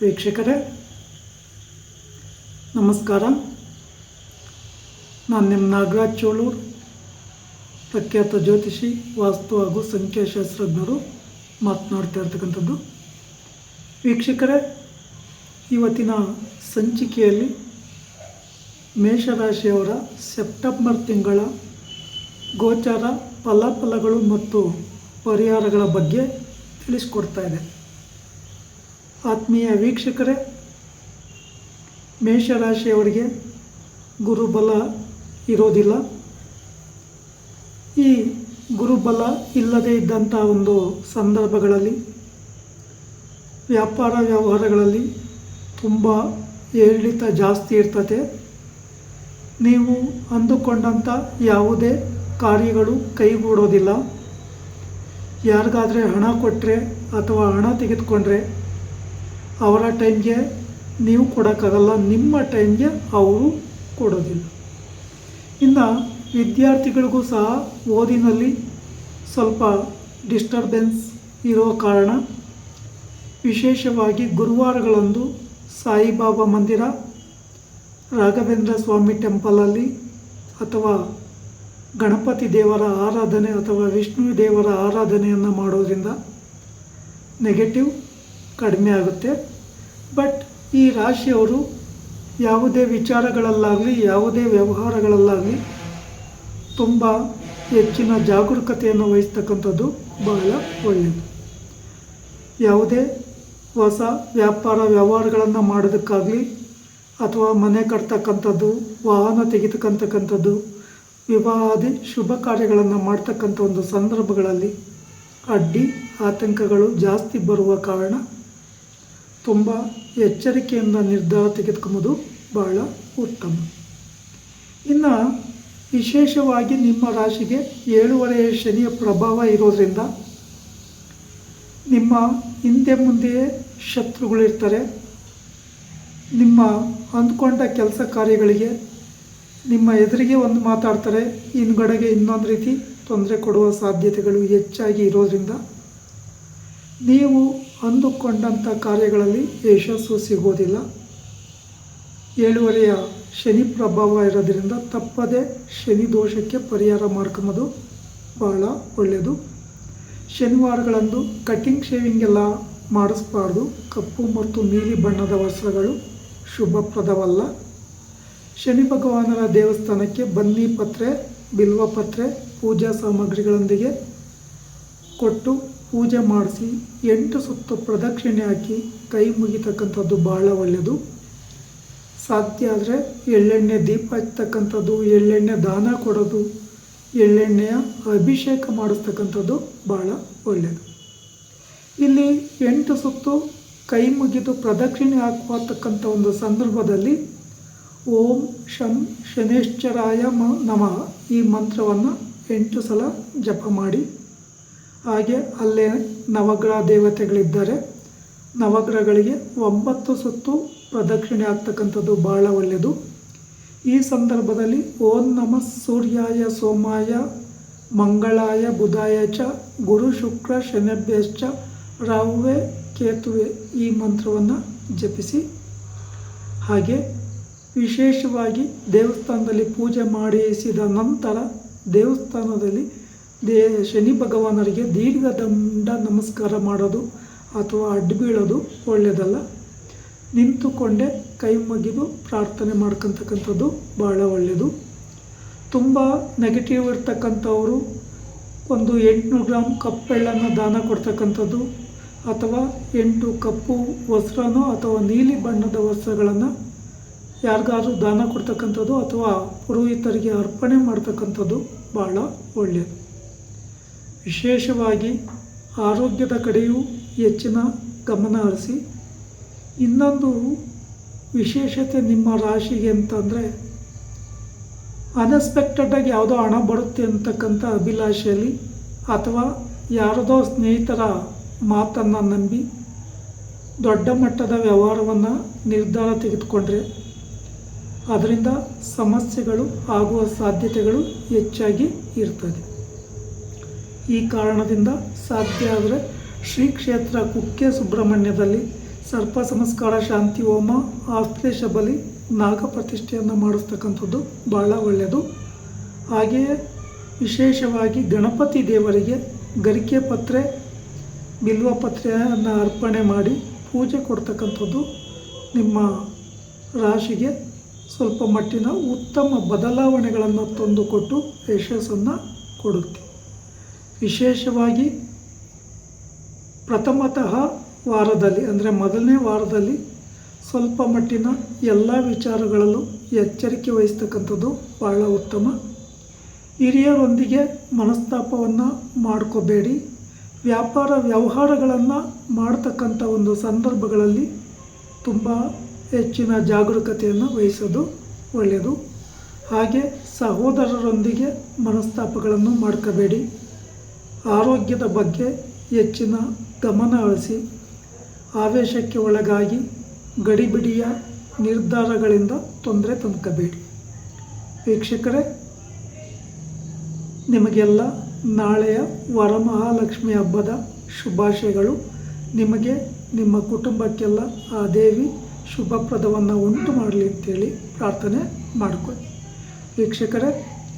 ವೀಕ್ಷಕರೇ, ನಮಸ್ಕಾರ. ನಾನು ನಿಮ್ಮ ನಾಗರಾಜ್ ಚೋಳೂರು, ಪ್ರಖ್ಯಾತ ಜ್ಯೋತಿಷಿ, ವಾಸ್ತು ಹಾಗೂ ಸಂಖ್ಯಾಶಾಸ್ತ್ರಜ್ಞರು ಮಾತನಾಡ್ತಾ ಇರ್ತಕ್ಕಂಥದ್ದು. ವೀಕ್ಷಕರೇ, ಇವತ್ತಿನ ಸಂಚಿಕೆಯಲ್ಲಿ ಮೇಷರಾಶಿಯವರ ಸೆಪ್ಟೆಂಬರ್ ತಿಂಗಳ ಗೋಚಾರ ಫಲಾಫಲಗಳು ಮತ್ತು ಪರಿಹಾರಗಳ ಬಗ್ಗೆ ತಿಳಿಸ್ಕೊಡ್ತಾ ಇದೆ. ಆತ್ಮೀಯ ವೀಕ್ಷಕರೇ, ಮೇಷರಾಶಿಯವರಿಗೆ ಗುರುಬಲ ಇರೋದಿಲ್ಲ. ಈ ಗುರುಬಲ ಇಲ್ಲದೇ ಇದ್ದಂಥ ಒಂದು ಸಂದರ್ಭಗಳಲ್ಲಿ, ವ್ಯಾಪಾರ ವ್ಯವಹಾರಗಳಲ್ಲಿ ತುಂಬ ಏರಿಳಿತ ಜಾಸ್ತಿ ಇರ್ತದೆ. ನೀವು ಅಂದುಕೊಂಡಂಥ ಯಾವುದೇ ಕಾರ್ಯಗಳು ಕೈಗೂಡೋದಿಲ್ಲ. ಯಾರಿಗಾದರೆ ಹಣ ಕೊಟ್ಟರೆ ಅಥವಾ ಹಣ ತೆಗೆದುಕೊಂಡ್ರೆ ಅವರ ಟೈಮ್ಗೆ ನೀವು ಕೊಡೋಕ್ಕಾಗಲ್ಲ, ನಿಮ್ಮ ಟೈಮ್ಗೆ ಅವರು ಕೊಡೋದಿಲ್ಲ. ಇನ್ನು ವಿದ್ಯಾರ್ಥಿಗಳಿಗೂ ಸಹ ಓದಿನಲ್ಲಿ ಸ್ವಲ್ಪ ಡಿಸ್ಟರ್ಬೆನ್ಸ್ ಇರೋ ಕಾರಣ ವಿಶೇಷವಾಗಿ ಗುರುವಾರಗಳಂದು ಸಾಯಿಬಾಬಾ ಮಂದಿರ, ರಾಘವೇಂದ್ರ ಸ್ವಾಮಿ ಟೆಂಪಲಲ್ಲಿ ಅಥವಾ ಗಣಪತಿ ದೇವರ ಆರಾಧನೆ ಅಥವಾ ವಿಷ್ಣು ದೇವರ ಆರಾಧನೆಯನ್ನು ಮಾಡೋದರಿಂದ ನೆಗೆಟಿವ್ ಕಡಿಮೆ ಆಗುತ್ತೆ. ಬಟ್ ಈ ರಾಶಿಯವರು ಯಾವುದೇ ವಿಚಾರಗಳಲ್ಲಾಗಲಿ, ಯಾವುದೇ ವ್ಯವಹಾರಗಳಲ್ಲಾಗಲಿ ತುಂಬ ಹೆಚ್ಚಿನ ಜಾಗರೂಕತೆಯನ್ನು ವಹಿಸ್ತಕ್ಕಂಥದ್ದು ಬಹಳ ಒಳ್ಳೆಯದು. ಯಾವುದೇ ಹೊಸ ವ್ಯಾಪಾರ ವ್ಯವಹಾರಗಳನ್ನು ಮಾಡೋದಕ್ಕಾಗಲಿ ಅಥವಾ ಮನೆ ಕಟ್ತಕ್ಕಂಥದ್ದು, ವಾಹನ ತೆಗಿತಕ್ಕಂತಕ್ಕಂಥದ್ದು ವಿವಾಹಾದಿ ಶುಭ ಕಾರ್ಯಗಳನ್ನು ಮಾಡ್ತಕ್ಕಂಥ ಒಂದು ಸಂದರ್ಭಗಳಲ್ಲಿ ಅಡ್ಡಿ ಆತಂಕಗಳು ಜಾಸ್ತಿ ಬರುವ ಕಾರಣ ತುಂಬ ಎಚ್ಚರಿಕೆಯಿಂದ ನಿರ್ಧಾರ ತೆಗೆದುಕೊಂಬುದು ಬಹಳ ಉತ್ತಮ. ಇನ್ನು ವಿಶೇಷವಾಗಿ ನಿಮ್ಮ ರಾಶಿಗೆ ಏಳುವರೆಯ ಶನಿಯ ಪ್ರಭಾವ ಇರೋದರಿಂದ ನಿಮ್ಮ ಹಿಂದೆ ಮುಂದೆಯೇ ಶತ್ರುಗಳಿರ್ತಾರೆ ನಿಮ್ಮ ಅಂದ್ಕೊಂಡ ಕೆಲಸ ಕಾರ್ಯಗಳಿಗೆ ನಿಮ್ಮ ಎದುರಿಗೆ ಒಂದು ಮಾತಾಡ್ತಾರೆ. ಹಿಂದ್ಗಡೆಗೆ ಇನ್ನೊಂದು ರೀತಿ ತೊಂದರೆ ಕೊಡುವ ಸಾಧ್ಯತೆಗಳು ಹೆಚ್ಚಾಗಿ ಇರೋದರಿಂದ ನೀವು ಅಂದುಕೊಂಡಂಥ ಕಾರ್ಯಗಳಲ್ಲಿ ಯಶಸ್ಸು ಸಿಗೋದಿಲ್ಲ ಏಳುವರೆಯ ಶನಿ ಪ್ರಭಾವ ಇರೋದರಿಂದ ತಪ್ಪದೆ ಶನಿ ದೋಷಕ್ಕೆ ಪರಿಹಾರ ಮಾಡ್ಕೊಂಬೋದು ಬಹಳ ಒಳ್ಳೆಯದು. ಶನಿವಾರಗಳಂದು ಕಟಿಂಗ್ ಶೇವಿಂಗ್ ಎಲ್ಲ ಮಾಡಿಸ್ಬಾರ್ದು. ಕಪ್ಪು ಮತ್ತು ನೀಲಿ ಬಣ್ಣದ ವಸ್ತ್ರಗಳು ಶುಭಪ್ರದವಲ್ಲ. ಶನಿ ಭಗವಾನರ ದೇವಸ್ಥಾನಕ್ಕೆ ಬನ್ನಿ ಪತ್ರೆ, ಬಿಲ್ವ ಪತ್ರೆ, ಪೂಜಾ ಸಾಮಗ್ರಿಗಳೊಂದಿಗೆ ಕೊಟ್ಟು ಪೂಜೆ ಮಾಡಿಸಿ ಎಂಟು ಸುತ್ತು ಪ್ರದಕ್ಷಿಣೆ ಹಾಕಿ ಕೈ ಮುಗಿತಕ್ಕಂಥದ್ದು ಬಹಳ ಒಳ್ಳೆಯದು. ಸಾಧ್ಯ ಆದರೆ ಎಳ್ಳೆಣ್ಣೆ ದೀಪ ಹಚ್ಚತಕ್ಕಂಥದ್ದು, ಎಳ್ಳೆಣ್ಣೆ ದಾನ ಕೊಡೋದು, ಎಳ್ಳೆಣ್ಣೆಯ ಅಭಿಷೇಕ ಮಾಡಿಸ್ತಕ್ಕಂಥದ್ದು ಬಹಳ ಒಳ್ಳೆಯದು. ಇಲ್ಲಿ ಎಂಟು ಸುತ್ತು ಕೈ ಮುಗಿದು ಪ್ರದಕ್ಷಿಣೆ ಹಾಕುವತಕ್ಕಂಥ ಒಂದು ಸಂದರ್ಭದಲ್ಲಿ ಓಂ ಶಂ ಶನೇಶ್ವರಾಯ ಮ ನಮಃ ಈ ಮಂತ್ರವನ್ನು ಎಂಟು ಸಲ ಜಪ ಮಾಡಿ ಹಾಗೆ ಅಲ್ಲೇ ನವಗ್ರಹ ದೇವತೆಗಳಿದ್ದಾರೆ. ನವಗ್ರಹಗಳಿಗೆ ಒಂಬತ್ತು ಸುತ್ತು ಪ್ರದಕ್ಷಿಣೆ ಆಗ್ತಕ್ಕಂಥದ್ದು ಬಹಳ ಒಳ್ಳೆಯದು. ಈ ಸಂದರ್ಭದಲ್ಲಿ ಓಂ ನಮಃ ಸೂರ್ಯಾಯ ಸೋಮಾಯ, ಮಂಗಳಾಯ ಬುಧಾಯ ಚ, ಗುರು ಶುಕ್ರ ಶನಭ್ಯಶ್ಚ ರಾಹುವೆ ಕೇತುವೆ ಈ ಮಂತ್ರವನ್ನು ಜಪಿಸಿ. ಹಾಗೆ ವಿಶೇಷವಾಗಿ ದೇವಸ್ಥಾನದಲ್ಲಿ ಪೂಜೆ ಮಾಡಿಸಿದ ನಂತರ ದೇವಸ್ಥಾನದಲ್ಲಿ ದೇ ಶನಿ ಭಗವಾನರಿಗೆ ದೀರ್ಘ ದಂಡ ನಮಸ್ಕಾರ ಮಾಡೋದು ಅಥವಾ ಅಡ್ಡು ಬೀಳೋದು ಒಳ್ಳೆಯದಲ್ಲ ನಿಂತುಕೊಂಡೇ ಕೈ ಮುಗಿದು ಪ್ರಾರ್ಥನೆ ಮಾಡ್ಕೊತಕ್ಕಂಥದ್ದು ಭಾಳ ಒಳ್ಳೆಯದು. ತುಂಬ ನೆಗೆಟಿವ್ ಇರ್ತಕ್ಕಂಥವರು ಒಂದು ಎಂಟುನೂರು ಗ್ರಾಮ್ ಕಪ್ಪೆಳ್ಳನ್ನು ದಾನ ಕೊಡ್ತಕ್ಕಂಥದ್ದು ಅಥವಾ ಎಂಟು ಕಪ್ಪು ವಸ್ತ್ರನೋ ಅಥವಾ ನೀಲಿ ಬಣ್ಣದ ವಸ್ತ್ರಗಳನ್ನು ಯಾರಿಗಾದ್ರೂ ದಾನ ಕೊಡ್ತಕ್ಕಂಥದ್ದು ಅಥವಾ ಪುರೋಹಿತರಿಗೆ ಅರ್ಪಣೆ ಮಾಡ್ತಕ್ಕಂಥದ್ದು ಭಾಳ ಒಳ್ಳೆಯದು. ವಿಶೇಷವಾಗಿ ಆರೋಗ್ಯದ ಕಡೆಯೂ ಹೆಚ್ಚಿನ ಗಮನ ಹರಿಸಿ. ಇನ್ನೊಂದು ವಿಶೇಷತೆ ನಿಮ್ಮ ರಾಶಿಗೆ ಅಂತಂದರೆ ಅನ್ಎಕ್ಸ್ಪೆಕ್ಟೆಡಾಗಿ ಯಾವುದೋ ಹಣ ಬರುತ್ತೆ ಅಂತಕ್ಕಂಥ ಅಭಿಲಾಷೆಯಲ್ಲಿ ಅಥವಾ ಯಾರದೋ ಸ್ನೇಹಿತರ ಮಾತನ್ನು ನಂಬಿ ದೊಡ್ಡ ಮಟ್ಟದ ವ್ಯವಹಾರವನ್ನು ನಿರ್ಧಾರ ತೆಗೆದುಕೊಂಡ್ರೆ, ಅದರಿಂದ ಸಮಸ್ಯೆಗಳು ಆಗುವ ಸಾಧ್ಯತೆಗಳು ಹೆಚ್ಚಾಗಿ ಇರ್ತದೆ. ಈ ಕಾರಣದಿಂದ ಸಾಧ್ಯ ಆದರೆ ಶ್ರೀ ಕ್ಷೇತ್ರ ಕುಕ್ಕೆ ಸುಬ್ರಹ್ಮಣ್ಯದಲ್ಲಿ ಸರ್ಪ ಸಂಸ್ಕಾರ ಶಾಂತಿ ಹೋಮ ಆಶ್ಲೇಷ ಬಲಿ ನಾಗ ಪ್ರತಿಷ್ಠೆಯನ್ನು ಮಾಡಿಸ್ತಕ್ಕಂಥದ್ದು ಭಾಳ ಒಳ್ಳೆಯದು. ಹಾಗೆಯೇ ವಿಶೇಷವಾಗಿ ಗಣಪತಿ ದೇವರಿಗೆ ಗರಿಕೆ ಪತ್ರೆ, ಬಿಲ್ವ ಪತ್ರೆಯನ್ನು ಅರ್ಪಣೆ ಮಾಡಿ ಪೂಜೆ ಕೊಡ್ತಕ್ಕಂಥದ್ದು ನಿಮ್ಮ ರಾಶಿಗೆ ಸ್ವಲ್ಪ ಮಟ್ಟಿನ ಉತ್ತಮ ಬದಲಾವಣೆಗಳನ್ನು ತಂದುಕೊಟ್ಟು ಯಶಸ್ಸನ್ನು ಕೊಡುತ್ತೆ. ವಿಶೇಷವಾಗಿ ಪ್ರಥಮತಃ ವಾರದಲ್ಲಿ, ಅಂದರೆ ಮೊದಲನೇ ವಾರದಲ್ಲಿ ಸ್ವಲ್ಪ ಮಟ್ಟಿನ ಎಲ್ಲ ವಿಚಾರಗಳಲ್ಲೂ ಎಚ್ಚರಿಕೆ ವಹಿಸ್ತಕ್ಕಂಥದ್ದು ಬಹಳ ಉತ್ತಮ. ಹಿರಿಯರೊಂದಿಗೆ ಮನಸ್ತಾಪವನ್ನು ಮಾಡ್ಕೋಬೇಡಿ. ವ್ಯಾಪಾರ ವ್ಯವಹಾರಗಳನ್ನು ಮಾಡ್ತಕ್ಕಂಥ ಒಂದು ಸಂದರ್ಭಗಳಲ್ಲಿ ತುಂಬ ಹೆಚ್ಚಿನ ಜಾಗರೂಕತೆಯನ್ನು ವಹಿಸೋದು ಒಳ್ಳೆಯದು. ಹಾಗೆ ಸಹೋದರರೊಂದಿಗೆ ಮನಸ್ತಾಪಗಳನ್ನು ಮಾಡ್ಕೋಬೇಡಿ. ಆರೋಗ್ಯದ ಬಗ್ಗೆ ಹೆಚ್ಚಿನ ಗಮನ ಹರಿಸಿ ಆವೇಶಕ್ಕೆ ಒಳಗಾಗಿ ಗಡಿಬಿಡಿಯ ನಿರ್ಧಾರಗಳಿಂದ ತೊಂದರೆ ತಂದ್ಕೋಬೇಡಿ ವೀಕ್ಷಕರೇ, ನಿಮಗೆಲ್ಲ ನಾಳೆಯ ವರಮಹಾಲಕ್ಷ್ಮಿ ಹಬ್ಬದ ಶುಭಾಶಯಗಳು. ನಿಮಗೆ ನಿಮ್ಮ ಕುಟುಂಬಕ್ಕೆಲ್ಲ ಆ ದೇವಿ ಶುಭಪ್ರದವನ್ನು ಉಂಟು ಮಾಡಲಿ ಅಂತೇಳಿ ಪ್ರಾರ್ಥನೆ ಮಾಡ್ಕೊಳ್ಳಿ. ವೀಕ್ಷಕರೇ